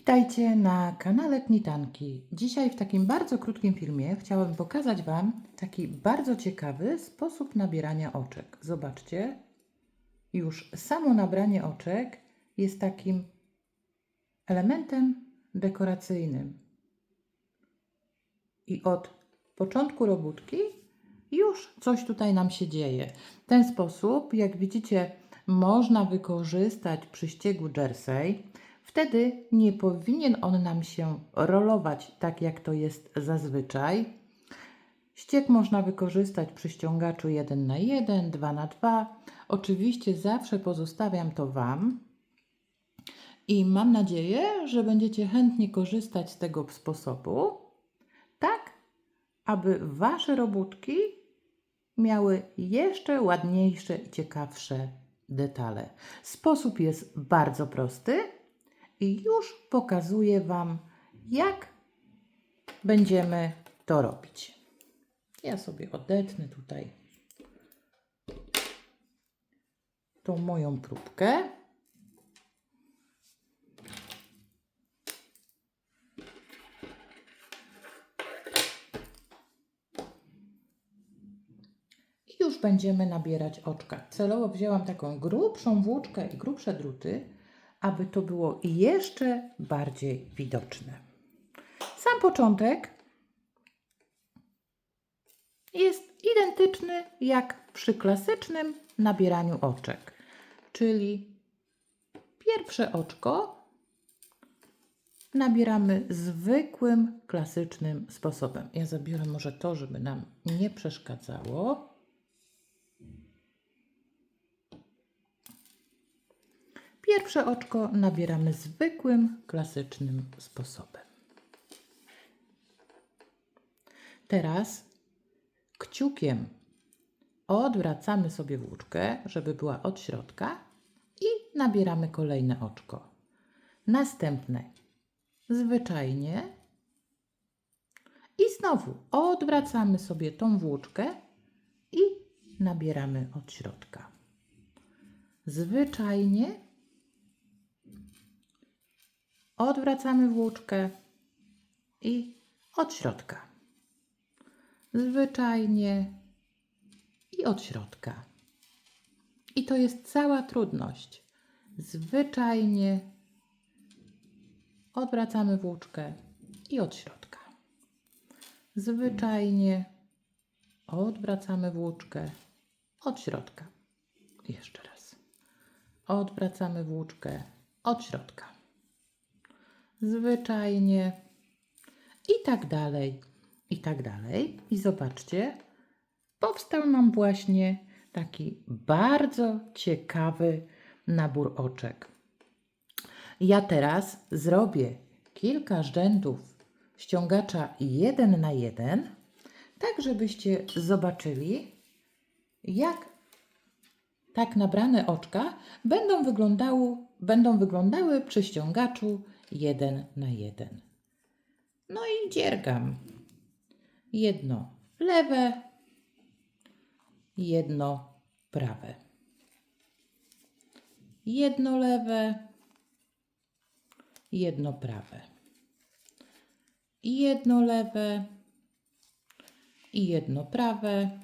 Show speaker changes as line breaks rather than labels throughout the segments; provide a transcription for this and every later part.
Witajcie na kanale Knitanki. Dzisiaj w takim bardzo krótkim filmie chciałabym pokazać Wam taki bardzo ciekawy sposób nabierania oczek. Zobaczcie, już samo nabranie oczek jest takim elementem dekoracyjnym. I od początku robótki już coś tutaj nam się dzieje. W ten sposób, jak widzicie, można wykorzystać przy ściegu jersey. Wtedy nie powinien on nam się rolować tak, jak to jest zazwyczaj. Ścieg można wykorzystać przy ściągaczu 1 na 1, 2 na 2. Oczywiście zawsze pozostawiam to Wam. I mam nadzieję, że będziecie chętnie korzystać z tego sposobu, tak aby Wasze robótki miały jeszcze ładniejsze i ciekawsze detale. Sposób jest bardzo prosty i już pokazuję Wam, jak będziemy to robić. Ja sobie odetnę tutaj tą moją próbkę. I już będziemy nabierać oczka. Celowo wzięłam taką grubszą włóczkę i grubsze druty, aby to było jeszcze bardziej widoczne. Sam początek jest identyczny jak przy klasycznym nabieraniu oczek, czyli pierwsze oczko nabieramy zwykłym, klasycznym sposobem. Ja zabiorę może to, żeby nam nie przeszkadzało. Pierwsze oczko nabieramy zwykłym, klasycznym sposobem. Teraz kciukiem odwracamy sobie włóczkę, żeby była od środka i nabieramy kolejne oczko. Następne zwyczajnie i znowu odwracamy sobie tą włóczkę i nabieramy od środka. Zwyczajnie odwracamy włóczkę i od środka. Zwyczajnie i od środka. I to jest cała trudność. Zwyczajnie odwracamy włóczkę i od środka. Zwyczajnie odwracamy włóczkę od środka. Jeszcze raz. Odwracamy włóczkę od środka zwyczajnie i tak dalej, i tak dalej. I zobaczcie, powstał nam właśnie taki bardzo ciekawy nabór oczek. Ja teraz zrobię kilka rzędów ściągacza jeden na jeden, tak żebyście zobaczyli, jak tak nabrane oczka będą wyglądały, będą wyglądały przy ściągaczu jeden na jeden. No i dziergam. Jedno lewe, jedno prawe. Jedno lewe, jedno prawe. Jedno lewe i jedno prawe.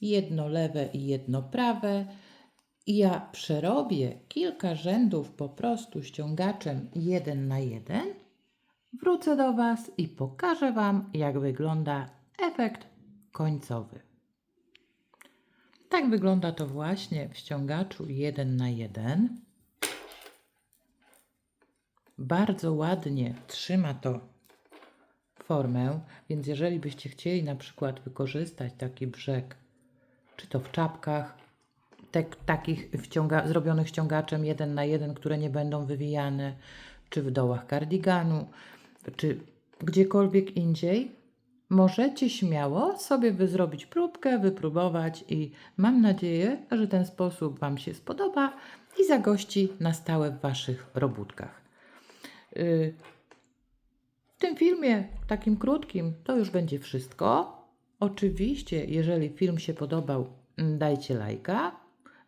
Jedno lewe i jedno prawe. I ja przerobię kilka rzędów po prostu ściągaczem jeden na jeden, wrócę do Was i pokażę Wam, jak wygląda efekt końcowy. Tak wygląda to właśnie w ściągaczu jeden na jeden. Bardzo ładnie trzyma to formę, więc jeżeli byście chcieli na przykład wykorzystać taki brzeg, czy to w czapkach, te, takich wciąga, zrobionych ściągaczem jeden na jeden, które nie będą wywijane, czy w dołach kardiganu, czy gdziekolwiek indziej, możecie śmiało sobie wy zrobić próbkę, wypróbować i mam nadzieję, że ten sposób Wam się spodoba i zagości na stałe w Waszych robótkach. Y, W tym filmie, takim krótkim, to już będzie wszystko. Oczywiście, jeżeli film się podobał, dajcie lajka.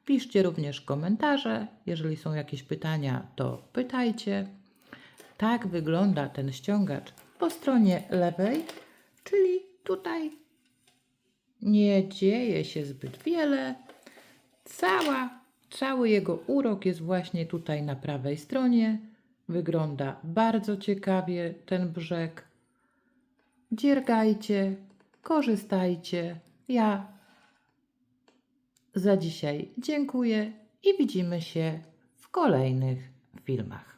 Piszcie również komentarze. Jeżeli są jakieś pytania, to pytajcie. Tak wygląda ten ściągacz po stronie lewej, czyli tutaj nie dzieje się zbyt wiele. Cała, cały jego urok jest właśnie tutaj na prawej stronie. Wygląda bardzo ciekawie ten brzeg. Dziergajcie, korzystajcie. Ja za dzisiaj dziękuję i widzimy się w kolejnych filmach.